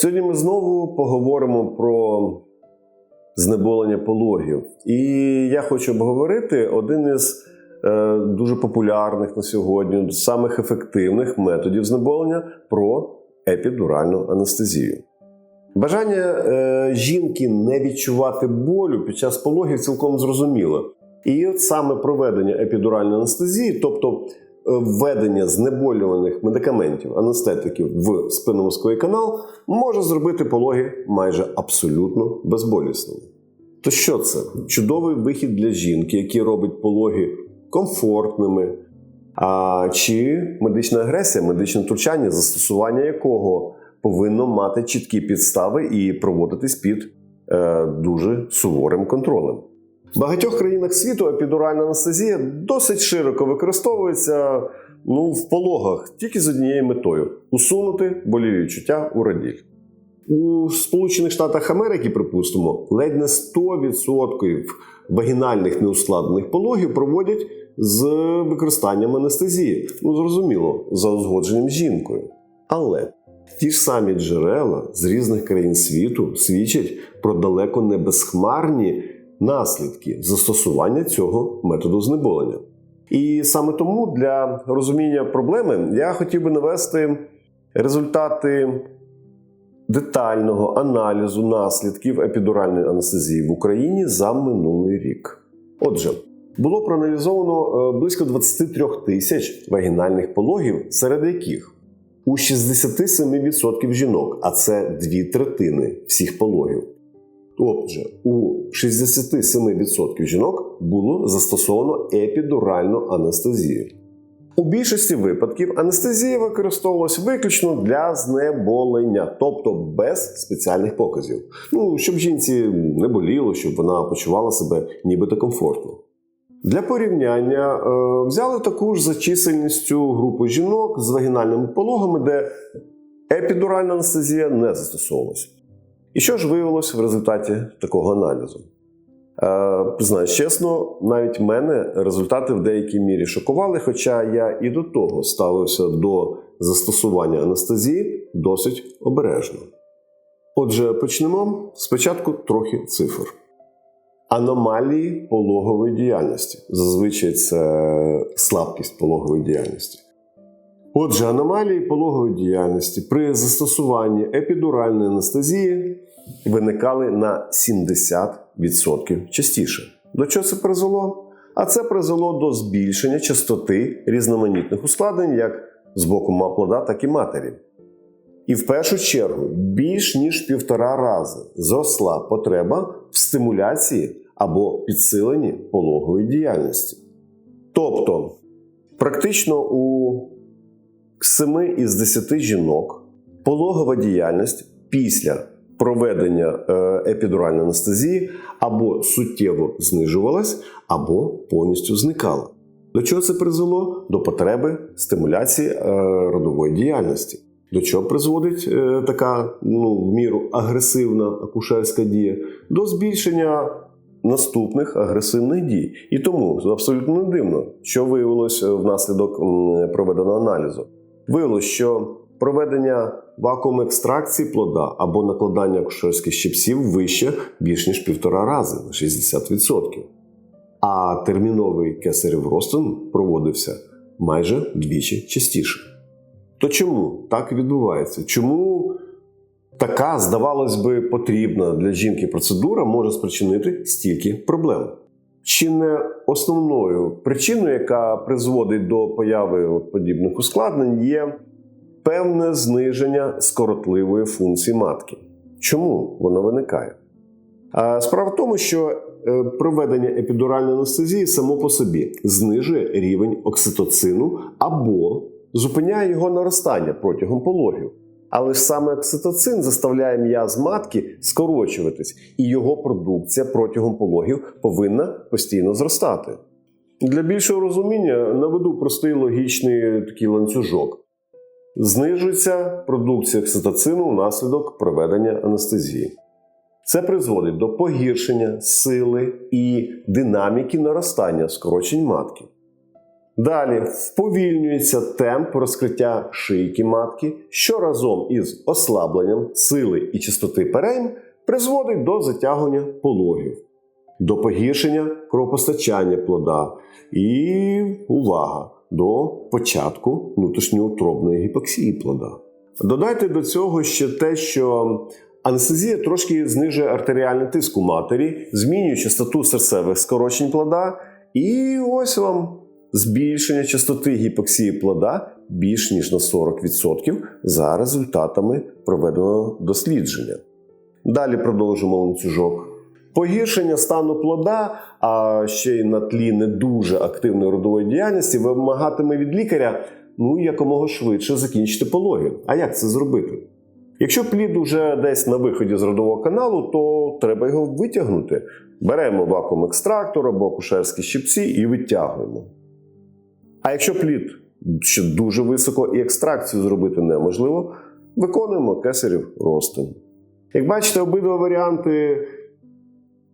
Сьогодні ми знову поговоримо про знеболення пологів. І я хочу обговорити один із е, дуже популярних на сьогодні, самих ефективних методів знеболення про епідуральну анестезію. Бажання е, жінки не відчувати болю під час пологів цілком зрозуміло. І от саме проведення епідуральної анестезії, тобто введення знеболюваних медикаментів, анестетиків в спинномозковий канал, може зробити пологи майже абсолютно безболісними. То що це? Чудовий вихід для жінки, який робить пологи комфортними. А чи медична агресія, медичне втручання, застосування якого повинно мати чіткі підстави і проводитись під е, дуже суворим контролем. В багатьох країнах світу епідуральна анестезія досить широко використовується ну, в пологах тільки з однією метою усунути боліві відчуття у раділь. У Сполучених Штатах Америки, припустимо, ледь не 100% вагінальних неускладнених пологів проводять з використанням анестезії. Ну, зрозуміло, за узгодженням з жінкою. Але ті ж самі джерела з різних країн світу свідчать про далеко не безхмарні наслідки застосування цього методу знеболення. І саме тому для розуміння проблеми я хотів би навести результати детального аналізу наслідків епідуральної анестезії в Україні за минулий рік. Отже, було проаналізовано е, близько 23 тисяч вагінальних пологів, серед яких у 67% жінок, а це дві третини всіх пологів. Отже, у 67% жінок було застосовано епідуральну анестезію. У більшості випадків анестезія використовувалась виключно для знеболення, тобто без спеціальних показів. Ну, щоб жінці не боліло, щоб вона почувала себе нібито комфортно. Для порівняння е, взяли таку ж за чисельністю групу жінок з вагінальними пологами, де епідуральна анестезія не застосовувалась. І що ж виявилось в результаті такого аналізу? Е, Признаюсь чесно, навіть мене результати в деякій мірі шокували, хоча я і до того ставився до застосування анестезії досить обережно. Отже, почнемо спочатку трохи цифр. Аномалії пологової діяльності. Зазвичай це слабкість пологової діяльності. Отже, аномалії пологової діяльності при застосуванні епідуральної анестезії виникали на 70% частіше. До чого це призвело? А це призвело до збільшення частоти різноманітних ускладнень як з боку плода, так і матері. І в першу чергу більш ніж півтора рази зросла потреба в стимуляції або підсиленні пологової діяльності. Тобто, практично у 7 із 10 жінок пологова діяльність після проведення е, епідуральної анестезії або суттєво знижувалась, або повністю зникала. До чого це призвело? До потреби стимуляції е, родової діяльності. До чого призводить е, така ну, в міру агресивна акушерська дія? До збільшення наступних агресивних дій. І тому абсолютно не дивно, що виявилось внаслідок проведеного аналізу. Виявилось, що проведення вакуум екстракції плода або накладання акушерських щипців вище більш ніж півтора рази на 60%. А терміновий кесарів розтин проводився майже вдвічі частіше. То чому так відбувається? Чому така, здавалось би, потрібна для жінки процедура може спричинити стільки проблем? Чи не основною причиною, яка призводить до появи подібних ускладнень, є певне зниження скоротливої функції матки? Чому воно виникає? Справа в тому, що е, проведення епідуральної анестезії само по собі знижує рівень окситоцину або зупиняє його наростання протягом пологів. Але ж саме окситоцин заставляє м'яз матки скорочуватись, і його продукція протягом пологів повинна постійно зростати. Для більшого розуміння наведу простий логічний такий ланцюжок. Знижується продукція окситоцину внаслідок проведення анестезії. Це призводить до погіршення сили і динаміки наростання скорочень матки. Далі вповільнюється темп розкриття шийки матки, що разом із ослабленням сили і частоти перейм призводить до затягування пологів, до погіршення кровопостачання плода і увага до початку внутрішньоутробної гіпоксії плода. Додайте до цього ще те, що анестезія трошки знижує артеріальний тиск у матері, змінює частоту серцевих скорочень плода, і ось вам збільшення частоти гіпоксії плода більш ніж на 40% за результатами проведеного дослідження. Далі продовжимо ланцюжок. Погіршення стану плода, а ще й на тлі не дуже активної родової діяльності, вимагатиме від лікаря ну якомога швидше закінчити пологи. А як це зробити? Якщо плід уже десь на виході з родового каналу, то треба його витягнути. Беремо вакуум екстрактор або акушерські щипці і витягуємо. А якщо плід ще дуже високо і екстракцію зробити неможливо, виконуємо кесарів розтин. Як бачите, обидва варіанти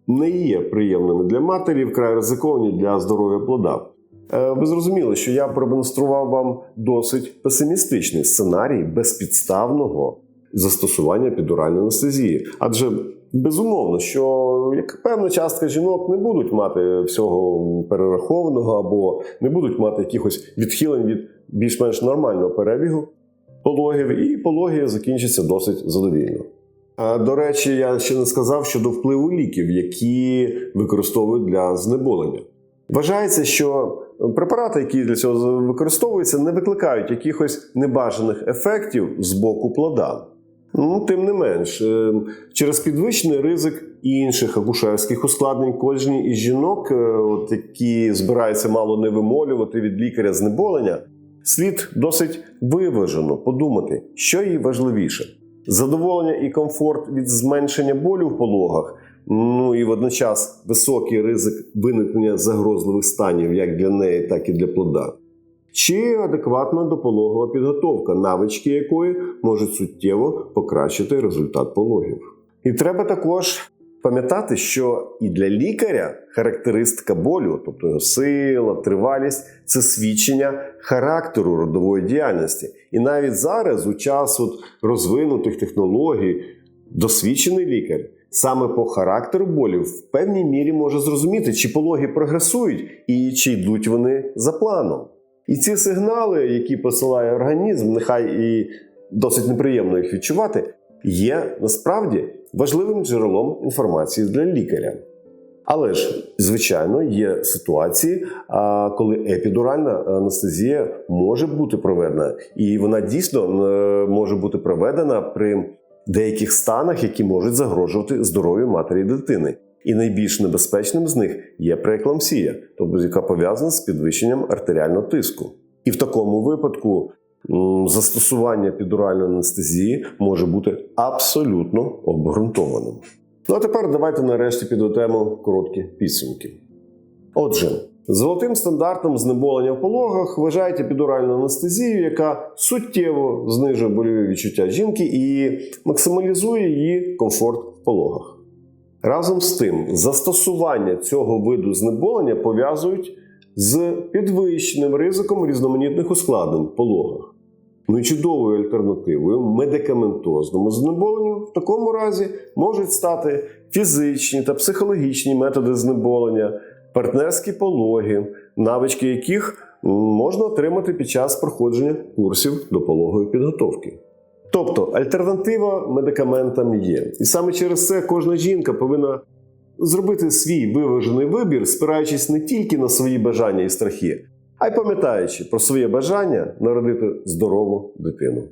не є приємними для матері, вкрай ризиковані для здоров'я плода. Е, Ви зрозуміли, що я продемонстрував вам досить песимістичний сценарій безпідставного застосування епідуральної анестезії. Адже безумовно, що як певна частка жінок не будуть мати всього перерахованого або не будуть мати якихось відхилень від більш-менш нормального перебігу пологів, і пологи закінчаться досить задовільно. До речі, я ще не сказав щодо впливу ліків, які використовують для знеболення. Вважається, що препарати, які для цього використовуються, не викликають якихось небажаних ефектів з боку плода. Ну, тим не менш, е, через підвищений ризик інших акушерських ускладнень кожній із жінок, е, от, які збираються мало не вимолювати від лікаря знеболення, слід досить виважено подумати, що їй важливіше: задоволення і комфорт від зменшення болю в пологах. Ну і водночас високий ризик виникнення загрозливих станів як для неї, так і для плода. Чи адекватна допологова підготовка, навички якої можуть суттєво покращити результат пологів. І треба також пам'ятати, що і для лікаря характеристика болю, тобто його сила, тривалість це свідчення характеру родової діяльності. І навіть зараз, у час от розвинутих технологій, досвідчений лікар саме по характеру болів в певній мірі може зрозуміти, чи пологи прогресують і чи йдуть вони за планом. І ці сигнали, які посилає організм, нехай і досить неприємно їх відчувати, є насправді важливим джерелом інформації для лікаря. Але ж, звичайно, є ситуації, коли епідуральна анестезія може бути проведена, і вона дійсно е, може бути проведена при деяких станах, які можуть загрожувати здоров'ю матері і дитини. І найбільш небезпечним з них є преекламсія, тобто яка пов'язана з підвищенням артеріального тиску. І в такому випадку застосування епідуральної анестезії може бути абсолютно обґрунтованим. Ну а тепер давайте нарешті підведемо короткі підсумки. Отже, золотим стандартом знеболення в пологах вважають епідуральну анестезію, яка суттєво знижує больові відчуття жінки і максималізує її комфорт в пологах. Разом з тим, застосування цього виду знеболення пов'язують з підвищеним ризиком різноманітних ускладнень в пологах. Ну і чудовою альтернативою медикаментозному знеболенню в такому разі можуть стати фізичні та психологічні методи знеболення, партнерські пологи, навички яких можна отримати під час проходження курсів допологої підготовки. Тобто альтернатива медикаментам є. І саме через це кожна жінка повинна зробити свій виважений вибір, спираючись не тільки на свої бажання і страхи, а й пам'ятаючи про своє бажання народити здорову дитину.